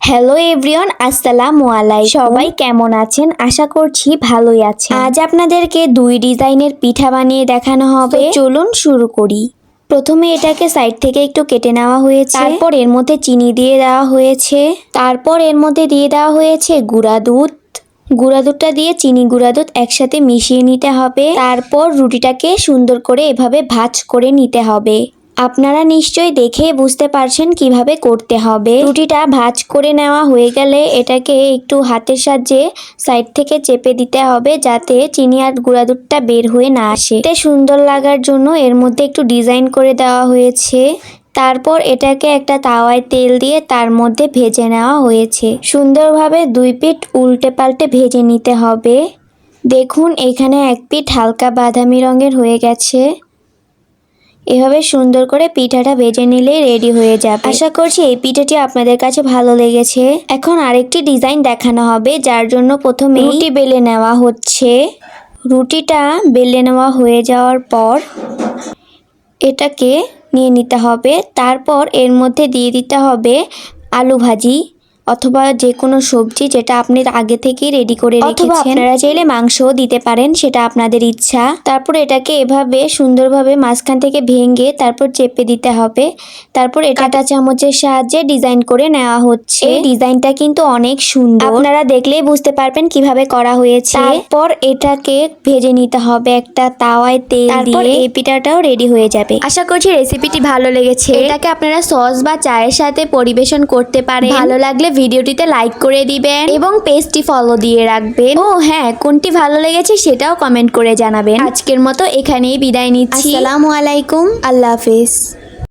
Hello everyone আসসালামু আলাইকুম সবাই কেমন আছেন? আশা করছি ভালোই আছেন। আজ আপনাদেরকে দুই ডিজাইনের পিঠা বানিয়ে দেখানো হবে। চলুন শুরু করি। প্রথমে এটাকে সাইড থেকে একটু কেটে নেওয়া হয়েছে। তারপর এর মধ্যে চিনি দিয়ে দেওয়া হয়েছে। তারপর এর মধ্যে দিয়ে দেওয়া হয়েছে গুঁড়া দুধ। গুঁড়া দুধটা দিয়ে চিনি গুঁড়া দুধ একসাথে মিশিয়ে নিতে হবে। তারপর রুটিটাকে সুন্দর করে এভাবে ভাজ করে নিতে হবে। আপনারা নিশ্চয়ই দেখে বুঝতে পারছেন কীভাবে করতে হবে। রুটিটা ভাজ করে নেওয়া হয়ে গেলে এটাকে একটু হাতের সাহায্যে সাইড থেকে চেপে দিতে হবে যাতে চিনি আর গুঁড়া দুধটা বের হয়ে না আসে। এতে সুন্দর লাগার জন্য এর মধ্যে একটু ডিজাইন করে দেওয়া হয়েছে। তারপর এটাকে একটা তাওয়ায় তেল দিয়ে তার মধ্যে ভেজে নেওয়া হয়েছে। সুন্দরভাবে দুই পিঠ উল্টে পাল্টে ভেজে নিতে হবে। দেখুন, এখানে এক পিঠ হালকা বাদামি রঙের হয়ে গেছে। এভাবে সুন্দর করে পিঠাটা ভেজে নিলেই রেডি হয়ে যাবে। আশা করছি এই পিঠাটি আপনাদের কাছে ভালো লেগেছে। এখন আরেকটি ডিজাইন দেখানো হবে, যার জন্য প্রথমে রুটি বেলে নেওয়া হচ্ছে। রুটিটা বেলে নেওয়া হয়ে যাওয়ার পর এটাকে নিয়ে নিতে হবে। তারপর এর মধ্যে দিয়ে দিতে হবে আলু ভাজি। অথবা যে কোনো সবজি যেটা আপনি আগে থেকেই রেডি করে রেখেছেন। আপনারা চাইলে মাংসও দিতে পারেন সেটা আপনাদের ইচ্ছা। তারপর এটাকে এভাবে সুন্দরভাবে মাঝখান থেকে ভেঙে তারপর চেপে দিতে হবে। তারপর এটা চামচের সাহায্যে ডিজাইন করে নেওয়া হচ্ছে। এই ডিজাইনটা কিন্তু অনেক সুন্দর। আপনারা দেখলেই বুঝতে পারবেন কীভাবে করা হয়েছে। তারপর এটাকে ভেজে নিতে হবে একটা তাওয়ায় তেল দিয়ে। এই পিঠাটাও রেডি হয়ে যাবে। আশা করছি রেসিপিটি ভালো লেগেছে। এটাকে আপনারা সস বা চায়ের সাথে পরিবেশন করতে পারেন। ভালো লাগলে ভিডিওটিতে লাইক করে দিবেন এবং পেজটি ফলো দিয়ে রাখবেন। ও হ্যাঁ কোনটি ভালো লেগেছে সেটাও কমেন্ট করে জানাবেন। আজকের মতো এখানেই বিদায় নিচ্ছি। আসসালামু আলাইকুম। আল্লাহ হাফিজ।